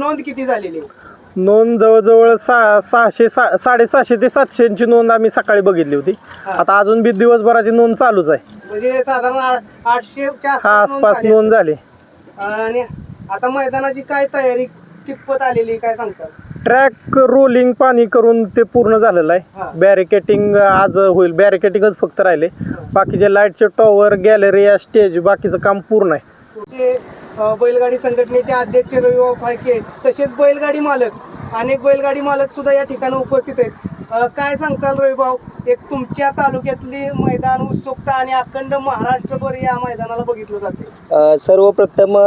नोंद किती झालेली आहे? नोंद जवळजवळ सा सहाशे सा साडेसहाशे ते सातशेची नोंद आम्ही सकाळी बघितली होती. आता अजून बी दिवसभराची नोंद चालूच आहे म्हणजे साधारण आठ- आठशेच्या हा आसपास झाली नोंद झाली आहे. आणि आता मैदानाची काय तयारी कितपत आलेली आहे, काय सांगता ट्रॅक रोलिंग पाणी करून ते पूर्ण झालेलं हा. आहे बॅरिकेटिंग आज होईल बॅरिकेटिंगच फक्त राहिले बाकीचे लाईटचे टॉवर गॅलरी स्टेज बाकीचं काम पूर्ण आहे अ, बैलगाडी संघटनेचे अध्यक्ष रविभाऊ फाळके तसेच बैलगाडी मालक अनेक बैलगाडी मालक सुद्धा या ठिकाणी उपस्थित आहेत. काय सांगताल रविभाऊ एक तुमच्या तालुक्यातली मैदान उत्सुकता आणि अखंड महाराष्ट्रभर या मैदानाला बघितलं जाते. सर्वप्रथम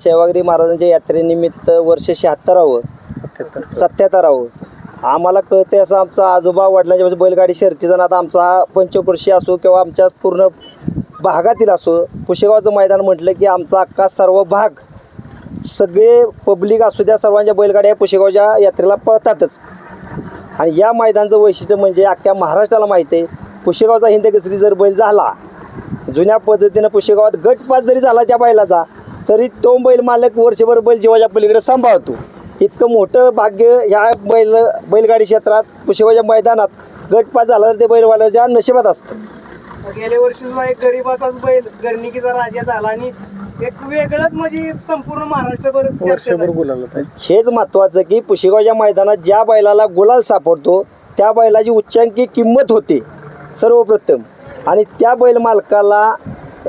सेवागिरी महाराजांच्या यात्रेनिमित्त वर्ष शहात्तरावं सत्याहत्तर. सत्याहत्तरावं. आम्हाला कळते असं आमचा आजोबा वडिलांच्या बैलगाडी शर्तीचा नाद आमचा पंचकृषी असो किंवा आमच्या पूर्ण भागातील असो पुशेगावचं मैदान म्हटलं की आमचा अख्खा सर्व भाग सगळे पब्लिक असू द्या सर्वांच्या बैलगाड्या पुशेगावच्या यात्रेला पळतातच. आणि या मैदानाचं वैशिष्ट्य म्हणजे अख्ख्या महाराष्ट्राला माहिती आहे पुशेगावचा हिंद केसरी जर बैल झाला जुन्या पद्धतीनं पुशेगावात गटपात जरी झाला त्या बैलाचा तरी तो बैल मालक वर्षभर बैल जीवाच्या पलीकडे सांभाळतो. इतकं मोठं भाग्य ह्या बैल बैलगाडी क्षेत्रात पुशेगावच्या मैदानात गटपात झाला तर ते बैलवाल्याच्या नशिबात असतं. गेल्या वर्षी सुद्धा एक गरीबाचाच बैल गर्निकीचा राजा झाला आणि एक वेगळंच म्हणजे संपूर्ण महाराष्ट्रभर वर्षभर. गुलाल हेच महत्त्वाचं की पुशेगावच्या मैदानात ज्या बैलाला गुलाल सापडतो त्या बैलाची उच्चांकी किंमत होते सर्वप्रथम. आणि त्या बैल मालकाला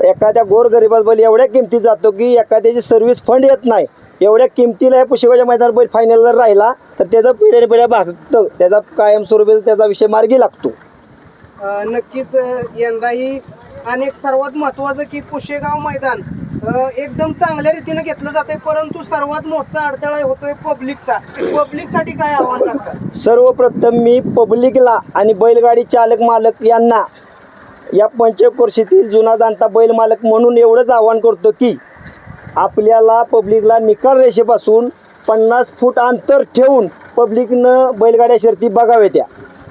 एखाद्या गोरगरिबात बैल एवढ्या किमतीत जातो की एखाद्याची सर्व्हिस फंड येत नाही. एवढ्या किमतीला या पुशेगावच्या मैदानात बैल फायनल जर राहिला तर त्याचं पिढ्या पिढ्या भागतं त्याचा कायमस्वरूपी त्याचा विषय मार्गी लागतो. नक्कीच यंदाही आणि एक सर्वात महत्त्वाचं की पुशेगाव मैदान एकदम चांगल्या रीतीनं घेतलं जाते परंतु सर्वात मोठा अडथळा होतोय पब्लिकचा. पब्लिकसाठी काय आव्हान करतात सर्वप्रथम मी पब्लिकला आणि बैलगाडी चालक मालक यांना या पंचकोर्शीतील जुना जाणता बैल मालक म्हणून एवढंच आव्हान करतो की आपल्याला पब्लिकला निकाल रेषेपासून पन्नास फूट अंतर ठेवून पब्लिकनं बैलगाड्या शर्ती बघाव्या त्या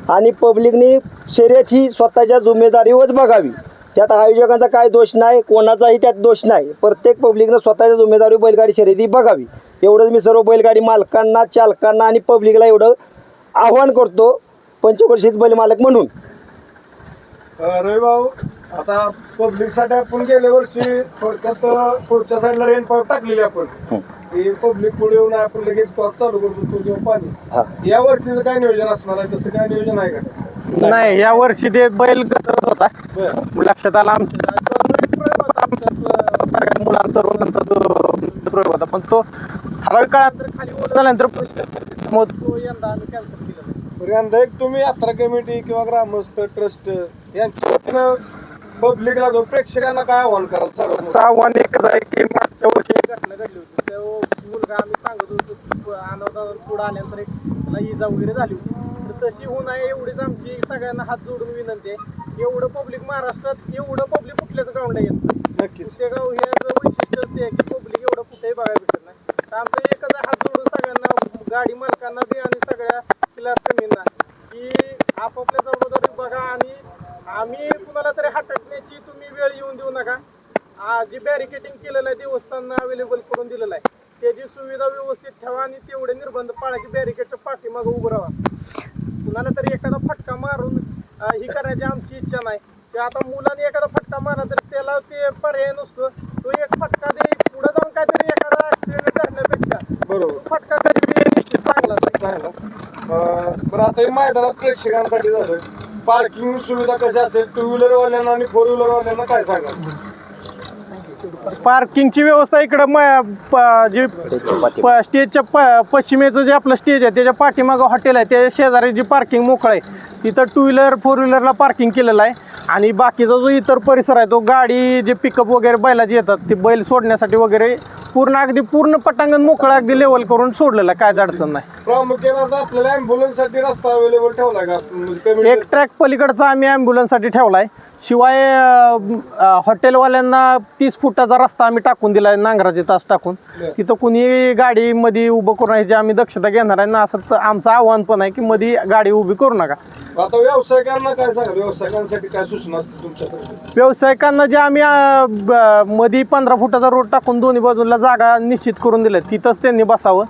आणि पब्लिकनी शर्यत ही स्वतःच्या जिम्मेदारीवरच बघावी. त्यात आयोजकांचा काय दोष नाही कोणाचाही त्यात दोष नाही. प्रत्येक पब्लिकनं स्वतःच्या जिम्मेदारी बैलगाडी शर्यती बघावी. एवढंच मी सर्व बैलगाडी मालकांना चालकांना आणि पब्लिकला एवढं आव्हान करतो पंचवर्षित बैल मालक म्हणून. रवी भाऊ आता पब्लिकसाठी आपण गेल्या वर्षी थोडक्यात पुढच्या साईडला रेन पाईप टाकलेली आपण. पब्लिक पुढे येऊन आपण लगेच टॉक चालू करतो तो देऊ. पाणी. या वर्षीचं काय नियोजन असणार आहे? तसं काय नियोजन आहे का? नाही या वर्षी ते बैल घसरत होता. लक्षात आला आमच्या सगळ्या मुलां तरुणांचा तो प्रयोग होता. पण तो ठराविक काळानंतर खाली ओढ झाल्यानंतर मग तो यंदा आम्ही कॅन्सल केला यंदा एक तुम्ही यात्रा कमिटी किंवा ग्रामस्थ ट्रस्ट यांच्या वतीनं पब्लिकला जो प्रेक्षकांना काय आव्हान कराल? मोठं? आव्हान एकच आहे की मागच्या वर्षी घटना घडली होती. तो मुलगा आम्ही सांगत होतो अनावधान पुढे आल्यानंतर एक त्याला इजा वगैरे झाली होती. तर तशी होऊ नये एवढीच आमची सगळ्यांना हात जोडून विनंती आहे. एवढं पब्लिक महाराष्ट्रात एवढं पब्लिक कुठल्याच ग्राउंडला येत नाही. नक्कीच. पुसेगाव हे वैशिष्ट्यच ते आहे की पब्लिक एवढं कुठेही बघायला भेटत नाही. तर आमचं एकच आहे हात जोडून सगळ्यांना गाडी मालकांना बी आणि सगळ्या क्लास कमींना की आपापल्या जबाबदारी बघा आणि आम्ही कुणाला तरी हटकण्याची तुम्ही वेळ येऊन देऊ नका आ, जे बॅरिकेटिंग केलेलं आहे देवस्थान अवेलेबल करून दिलेलं आहे त्याची सुविधा व्यवस्थित ठेवा आणि तेवढे निर्बंध पाळा की पाठीमागं उभं राहा. कुणाला तरी एखादा फटका मारून ही करायची आमची इच्छा नाही. की आता मुलाने एखादा फटका मारला तर त्याला ते पर्याय नसतो. तो एक फटका दे पुढे जाऊन काहीतरी एखादा ऍक्सिडेंट करण्यापेक्षा बरोबर. फटका बी निश्चित चांगला बरं आता हे मैदानात प्रेक्षकांसाठी झालं. पार्किंग सुविधा कशी असेल? टू व्हीलर वाल्यांना आणि फोर व्हीलर वाल्यांना काय सांगाल? पार्किंगची व्यवस्था इकडं म- प- जी प- स्टेजच्या प- पश्चिमेचं जे आपलं स्टेज आहे त्याच्या पाठीमागं हॉटेल आहे त्याच्या शेजारी जी पार्किंग मोकळं आहे तिथं टू व्हीलर फोर व्हीलरला पार्किंग केलेलं आहे. आणि बाकीचा जो इतर परिसर आहे तो गाडी जे पिकअप वगैरे बैलाचे येतात ते बैल सोडण्यासाठी वगैरे पूर्ण अगदी पूर्ण पटांगण मोकळं अगदी लेवल करून सोडलेलं आहे कायच अडचण नाही. प्रामुख्याने आता आपल्याला साठी रस्ता अवेलेबल ठेवलाय का? म्हणजे एक ट्रॅक पलीकडचा आम्ही ॲम्ब्युलन्ससाठी ठेवला आहे शिवाय हॉटेलवाल्यांना तीस फुटाचा रस्ता आम्ही टाकून दिला आहे नांगराचे तास टाकून. तिथं कुणी गाडीमध्ये उभं करून याची आम्ही दक्षता घेणार आहे ना असं तर आमचं आव्हान पण आहे की मध्ये गाडी उभी करू नका. आता व्यावसायिकांना काय सांगा व्यावसायिकांसाठी काय सूचना असतील तुमच्याकडे? व्यावसायिकांना जे आम्ही मध्ये पंधरा फुटाचा रोड टाकून दोन्ही बाजूला जागा निश्चित करून दिल्या तिथंच त्यांनी बसावं.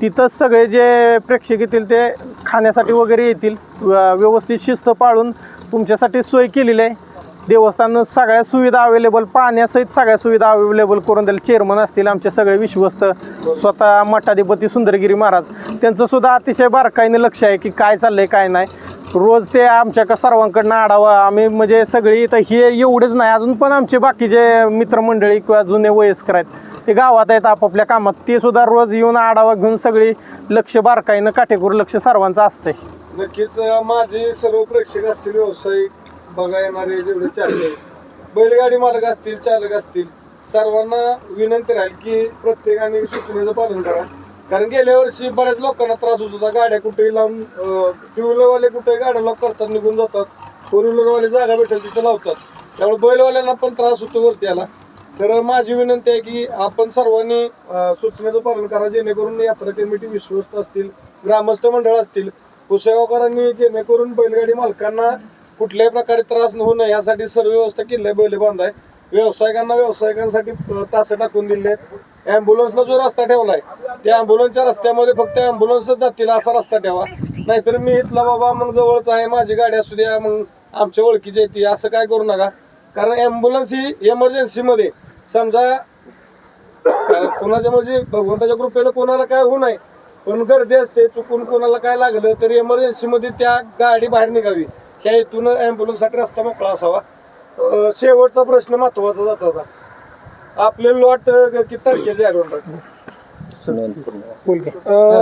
तिथंच सगळे जे प्रेक्षक येतील ते खाण्यासाठी वगैरे येतील व्यवस्थित शिस्त पाळून तुमच्यासाठी सोय केलेली आहे. देवस्थान सगळ्या सुविधा अवेलेबल पाण्यासहित सगळ्या सुविधा अवेलेबल करून दिल्या चेअरमन असतील आमचे सगळे विश्वस्त स्वतः मठाधिपती सुंदरगिरी महाराज. त्यांचं सुद्धा अतिशय बारकाईने लक्ष आहे की काय चाललंय काय नाही. रोज ते आमच्या सर्वांकडनं आढावा आम्ही म्हणजे सगळी तर हे एवढेच नाही अजून पण आमचे बाकीचे मित्रमंडळी किंवा जुने वयस्कर आहेत ते गावात आहेत आपापल्या कामात ते सुद्धा रोज येऊन आढावा घेऊन सगळी लक्ष बारकाईनं काटेकोर लक्ष सर्वांचं असतंय. नक्कीच माझे सर्व प्रेक्षक असतील व्यावसायिक बघा येणारे जेवढे चालले बैलगाडी मालक असतील चालक असतील सर्वांना विनंती राहील की प्रत्येकाने सूचनेचं पालन करा. कारण गेल्या वर्षी बऱ्याच लोकांना त्रास होत होता. गाड्या कुठेही लावून टू व्हीलरवाले कुठेही गाड्या लॉक करतात निघून जातात. फोर व्हीलरवाले जागा भेटेल तिथं लावतात. त्यामुळे बैलवाल्यांना पण त्रास होतो वरती आला. तर माझी विनंती आहे की आपण सर्वांनी सूचनेचं पालन करा. जेणेकरून यात्रा कमिटी विश्वस्त असतील ग्रामस्थ मंडळ असतील कुसेगावकरांनी जेणेकरून बैलगाडी मालकांना कुठल्याही प्रकारे त्रास न होऊ नये यासाठी सर्व व्यवस्था केली आहे बैल बांधाय व्यावसायिकांना व्यावसायिकांसाठी अं, तासं टाकून दिले आहेत. ॲम्ब्युलन्सला जो रस्ता ठेवलाय त्या ॲम्ब्युलन्सच्या रस्त्यामध्ये फक्त ॲम्ब्युलन्सच जातील असा रस्ता ठेवा. नाहीतर मी इथला बाबा मग जवळच आहे माझी गाडी असू द्या मग आमच्या ओळखीची येते असं काय करू नका. कारण ॲम्ब्युलन्स ही इमर्जन्सीमध्ये समजा कोणाच्या म्हणजे भगवंताच्या कृपेनं कोणाला काय होऊ नये पण गर्दी असते चुकून कोणाला काय लागलं तर एमर्जन्सीमध्ये त्या गाडी बाहेर निघावी. ह्या हेतून ॲम्ब्युलन्ससाठी रस्ता मोकळा असावा. शेवटचा प्रश्न महत्त्वाचा जात होता आपले लॉट किती तारखेचे आहे?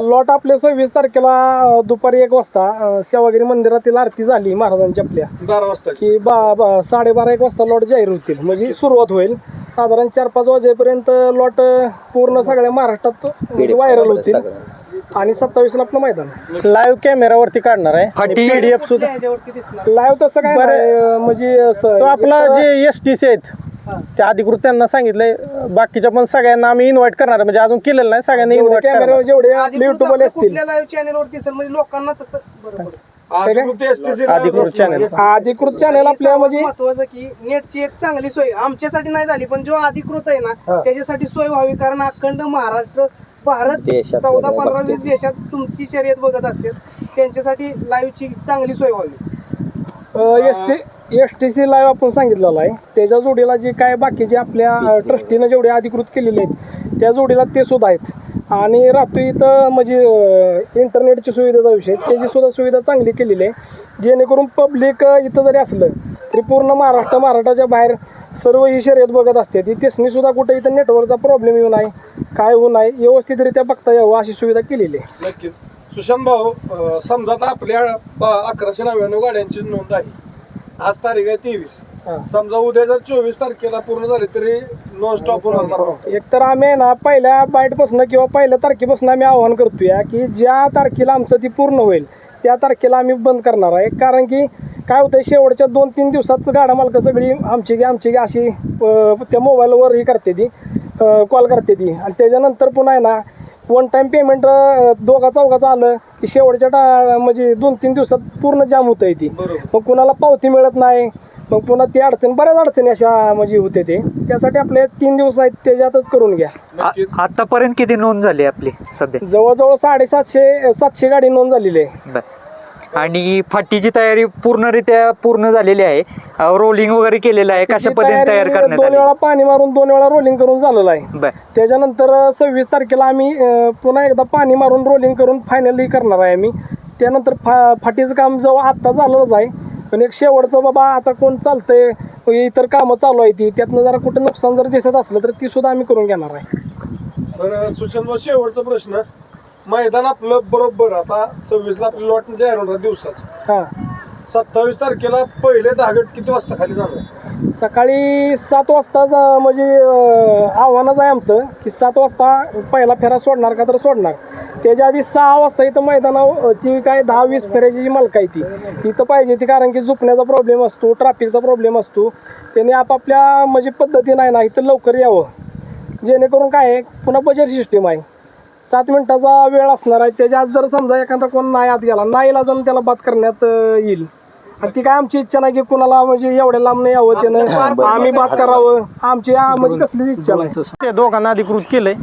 लॉट आपल्या सव्वीस तारखेला अं, दुपारी एक वाजता अं, सेवागिरी मंदिरातील आरती झाली महाराजांच्या आपल्या. बारा वाजता. की बा बा साडेबारा एक वाजता लॉट जाहीर होतील. म्हणजे सुरुवात होईल. साधारण चार पाच वाजेपर्यंत लॉट अं, पूर्ण सगळ्या महाराष्ट्रात व्हायरल होतील. आणि सत्तावीसला आपलं मैदान. लाईव्ह कॅमेरावरती काढणार आहे. पीडीएफ सुद्धा. लाईव्ह तसं काय बरं. नाही, अं, म्हणजे असं तो आपला जे एस टी सी आहेत. त्या अधिकृत त्यांना सांगितलंय बाकीच्या पण सगळ्यांना आम्ही इन्व्हाइट करणार. म्हणजे अजून केलेलं नाही सगळ्यांना इन्व्हाइट करणार. जेवढे युट्यूबवाले असतील. लाईव्ह म्हणजे लोकांना तसं बरोबर. अधिकृत चॅनल अधिकृत चॅनल आपल्या म्हणजे महत्वाचं की नेटची एक चांगली सोय आमच्यासाठी नाही झाली पण जो अधिकृत आहे ना त्याच्यासाठी सोय व्हावी. कारण अखंड महाराष्ट्र भारत देशात चौदा पंधरा. वीस देशात तुमची शर्यत बघत असते त्यांच्यासाठी लाईव्हची चांगली सोय व्हावी. S T S T C live आपण सांगितलेलं आहे. त्याच्या जोडीला जे काय बाकीचे आपल्या ट्रस्टीनं जेवढे अधिकृत केलेले आहेत त्या जोडीला ते सुद्धा आहेत. आणि राहतो इथं म्हणजे इंटरनेटची सुविधेचा विषय त्याची सुद्धा सुविधा चांगली केलेली आहे. जेणेकरून पब्लिक इथं जरी असलं तरी पूर्ण महाराष्ट्र महाराष्ट्राच्या बाहेर सर्व ही शर्यत बघत असते. ती त्यासनी सुद्धा कुठे इथं नेटवर्कचा प्रॉब्लेम येऊ नये काय होऊ नये व्यवस्थितरित्या बघता यावं अशी सुविधा केलेली आहे. नक्कीच. सुशांत भाऊ समजा आपल्या अकराशे नव्याण्णव गाड्यांची नोंद आहे. आज तारीख आहे तेवीस. समजा उद्या जर चोवीस तारखेला पूर्ण झाली तरी नॉन स्टॉप होणार एक तर आम्ही ना पहिल्या बाईटपासून किंवा पहिल्या तारखेपासून आम्ही आवाहन करतोय की ज्या तारखेला आमचं ती पूर्ण होईल त्या तारखेला आम्ही बंद करणार आहे. कारण की काय होतं शेवटच्या दोन तीन दिवसात गाडा मालकं सगळी आमची गी आमची गी अशी त्या मोबाईलवर ही करते ती कॉल करते ती. आणि त्याच्यानंतर पुन्हा आहे ना वन टाईम पेमेंट दोघा चौघाचं आलं की शेवटच्या टा म्हणजे दोन तीन दिवसात पूर्ण जाम होतं आहे ती मग कुणाला पावती मिळत नाही मग पुन्हा ती अडचण बऱ्याच अडचणी अशा म्हणजे होते ते. त्यासाठी आपले तीन दिवस आहेत त्याच्यातच करून घ्या. आ- आतापर्यंत किती नोंद झाली आपली सध्या? जवळजवळ साडेसातशे सातशे गाडी नोंद झालेली आहे. बर. आणि फाटीची तयारी पूर्णरित्या पूर्ण झालेली आहे. रोलिंग वगैरे केलेलं आहे. कशा पद्धतीने तयार करण्यात दोन आली? वेळा पाणी मारून दोन वेळा रोलिंग करून झालेलं आहे. बर. त्याच्यानंतर सव्वीस तारखेला आम्ही अं, पुन्हा एकदा पाणी मारून रोलिंग करून फायनली करणार आहे आम्ही. त्यानंतर फा फाटीचं काम जवळ आत्ता झालंच आहे. पण एक शेवटचं बाबा आता कोण चालतंय इतर कामं चालू आहे ती त्यातनं जरा कुठं नुकसान जर दिसत असलं तर ती सुद्धा आम्ही करून घेणार आहे. तर सुशांत शेवटचा प्रश्न. मैदान आपलं बरोबर. आता सव्वीसला आपली लॉट जाहीर होणार दिवसाच. हां. सत्तावीस तारखेला पहिले दहा गट किती वाजता खाली जाणार? सकाळी सात वाजता म्हणजे अं, आव्हानच आहे आमचं की सात वाजता पहिला फेरा सोडणार का तर सोडणार. त्याच्या आधी सहा वाजता इथं मैदानाची काय दहा वीस फेऱ्याची जी मालक आहे ती इथं पाहिजे ती कारण की झोपण्याचा प्रॉब्लेम असतो ट्रॅफिकचा प्रॉब्लेम असतो. त्याने आपापल्या म्हणजे पद्धतीनं आहे ना इथं लवकर यावं. जेणेकरून काय आहे पुन्हा बजेट सिस्टीम आहे. सात मिनिटाचा वेळ असणार आहे. त्याच्या आज जर समजा एखादा कोण नाही आत गेला नाही जण त्याला बात करण्यात येईल. आणि ती काय आमची इच्छा नाही की कुणाला म्हणजे एवढ्या लांब नाही यावं त्यानं. आम्ही बात करावं. आमची आ- म्हणजे कसलीच इच्छा नाही. ते दोघांना अधिकृत केलंय.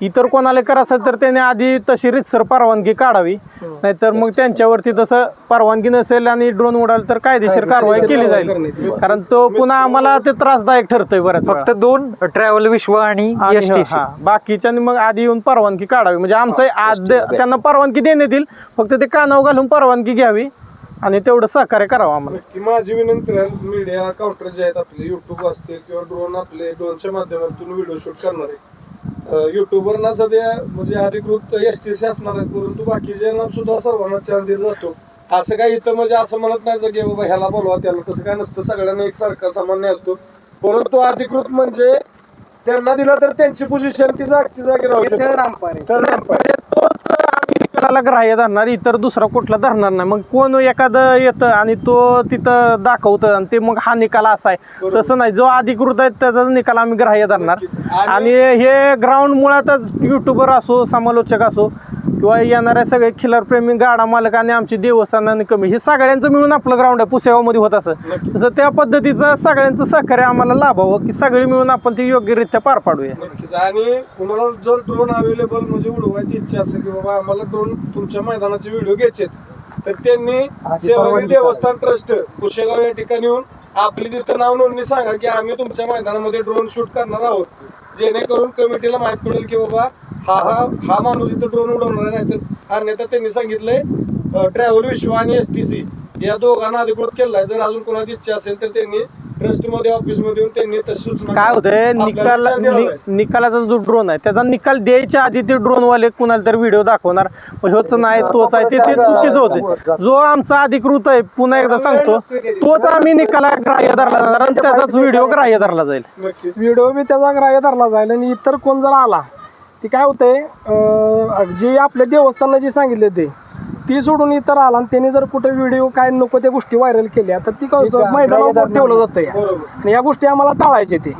इतर कोणाला करायचं असेल तर त्याने आधी तशी रितसर परवानगी काढावी. नाहीतर मग त्यांच्यावरती तसं परवानगी नसेल आणि ड्रोन उडाल तर कायदेशीर कारवाई केली जाईल. कारण तो पुन्हा आम्हाला ते त्रासदायक ठरतोय बऱ्याच वेळा. फक्त दोन ट्रॅव्हल विश्व आणि एस टी हा, बाकीच्यांनी मग आधी येऊन परवानगी काढावी. म्हणजे आमचं आज त्यांना परवानगी देण्यात येईल. फक्त ते कानावर घालून परवानगी घ्यावी. आणि तेवढं सहकार्य करावं आम्हाला. की माझी विनंती राहील मीडिया काउंटर जे आहेत आपले युट्यूब असतील किंवा ड्रोन आपले ड्रोनच्या माध्यमातून व्हिडिओ शूट करणारे. युट्यूबर ना सध्या म्हणजे अधिकृत एस टी सी असणार आहेत परंतु बाकीचे सुद्धा सर्वांना चान्स दिला जातो असं काही इथं म्हणजे असं म्हणत नाही की बाबा ह्याला बोलवा त्याला तसं काय नसतं सगळ्यांना एकसारखा सामान्य असतो. परंतु अधिकृत म्हणजे त्यांना दिला तर त्यांची पोझिशन ती जागची जागी राहू शकते. तर निकालाला ग्राह्य धरणार इतर दुसरा कुठला धरणार नाही. मग कोण एखादं येतं आणि तो तिथं दाखवतं आणि ते मग हा निकाल असा आहे. तसं नाही. जो अधिकृत आहे त्याचाच निकाल आम्ही ग्राह्य धरणार. आणि हे ग्राउंड मुळातच युट्यूबर असो समालोचक असो किंवा येणाऱ्या सगळे खिलार प्रेमी गाडा मालक आणि आमची देवस्थानाने कमी हे सगळ्यांचं मिळून आपलं ग्राउंड आहे पुसेगावमध्ये होत असं. तसं त्या पद्धतीचं सगळ्यांचं सहकार्य आम्हाला लाभावं की सगळे मिळून आपण ते योग्यरित्या पार पाडूया. नक्कीच. आणि कुणाला जर ड्रोन अवेलेबल म्हणजे उडवायची इच्छा असेल की बाबा आम्हाला ड्रोन तुमच्या मैदानाचे व्हिडिओ घ्यायचे तर त्यांनी सेवागिरी देवस्थान ट्रस्ट कुशेगाव या ठिकाणी येऊन आपली तिथं नाव नोंदणी सांगा की आम्ही तुमच्या मैदानामध्ये ड्रोन शूट करणार आहोत. जेणेकरून कमिटीला माहीत पडेल की बाबा हा हा हा माणूस इथं ड्रोन उडवणार आहे नाहीतर अन्यथा त्यांनी सांगितलंय ट्रॅव्हल विश्व आणि एस टी सी या दोघांना अधिकृत केलाय. जर अजून कोणाची इच्छा असेल तर त्यांनी ट्रस्टमध्ये ऑफिसमध्ये येऊन त्यांनी तशी सूचना काय होतंय? निकाल नि-. निकालाचा जो ड्रोन आहे त्याचा निकाल द्यायच्या आधी ते ड्रोन वाले कुणाला तरी व्हिडिओ दाखवणार. मग ह्योच नाही तोच आहे ते ते चुकीचं होते जो आमचा अधिकृत आहे पुन्हा एकदा सांगतो तोच आम्ही निकाला ग्राह्य धरला जाणार आणि त्याचाच व्हिडिओ ग्राह्य धरला जाईल. नक्कीच. व्हिडिओ बी त्याचा ग्राह्य धरला जाईल आणि इतर कोण जर आला ती काय होतंय जे आपल्या देवस्थानं जे सांगितले ते ती सोडून इतर आला आणि त्याने जर कुठे व्हिडिओ काय नको त्या गोष्टी व्हायरल केल्या तर ती कसं मैदानावर ठेवलं जातं या गोष्टी आम्हाला टाळायचे ते.